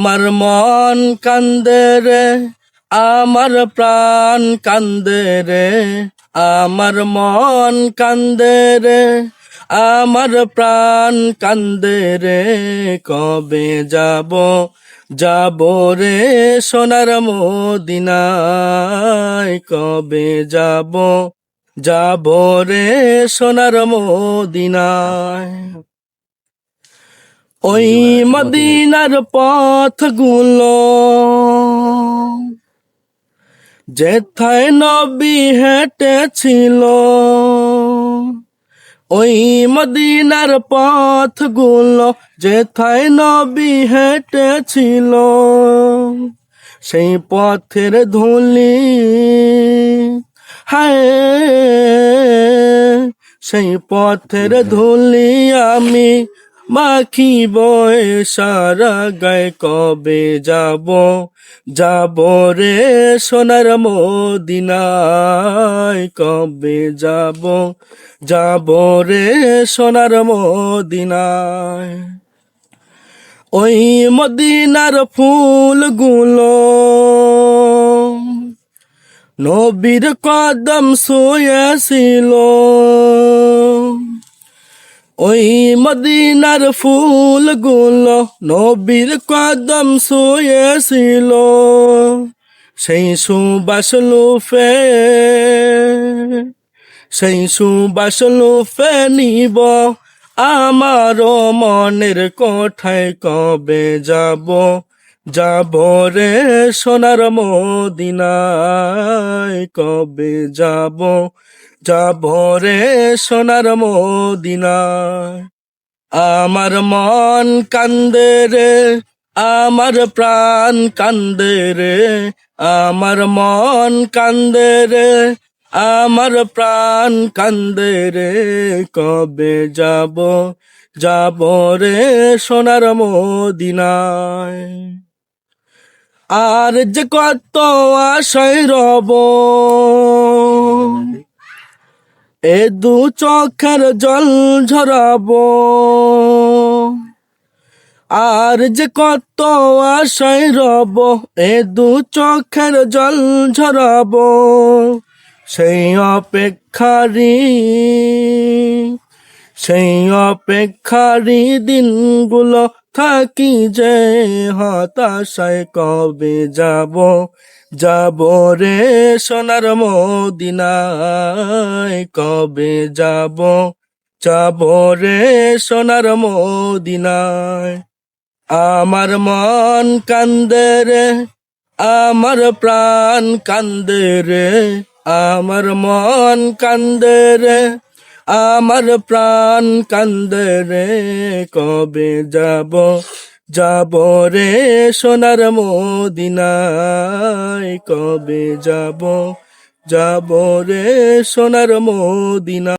আমার মন কান্দে রে, আমার প্রাণ কান্দে রে, আমার মন কান্দে রে, আমার প্রাণ কান্দে রে, কবে যাব যাব রে সোনার মদিনায় কবে যাব? যাব রে সোনার মদিনায়। ওই মদিনার পথগুলো যেথায় নবী হেঁটেছিল ওই মদিনার পথগুলো যেথায় নবী হেঁটেছিল সেই পথের ধুলি হায় সেই পথের ধুলি আমি মাখিব সারা গায়ে কবে যাব? যাব রে সোনার মদিনায় কবে যাব? যাব রে সোনার মদিনায়। ওই মদিনার ফুলগুলো নবীর কদম শুয়েছিল। ওই মদিনার ফুলগুলো নবীর কদম শুয়েছিল। সেই সুবাস লুফে, সেই সুবাস লুফে নিব আমার মনের কোঠায় কবে যাব? যাব রে সোনার মদিনায়, কবে যাব? যাব রে সোনার মদিনায়। আমার মন কান্দে রে, আমার প্রাণ কান্দে রে, আমার মন কান্দে রে, আমার প্রাণ কান্দে রে, কবে যাব? যাব রে সোনার মদিনায়। আর যে কত আশায় রব। এ দু চোখের জল ঝরাবো। আর যে কত আশায় রব, এ দু চোখের জল ঝরাবো। সেই অপেক্ষারি সেই অপেক্ষারি দিনগুলো থাকি যে হতাশায় কবে যাব? যাব রে সোনার মদিনায়, কবে যাব? যাব রে সোনার মদিনায়। আমার মন কান্দে রে, আমার প্রাণ কান্দে রে, আমার মন কান্দে রে। আমার প্রাণ কান্দে রে, কবে যাব? যাব রে সোনার মদিনায়, কবে যাব? যাব রে সোনার মদিনা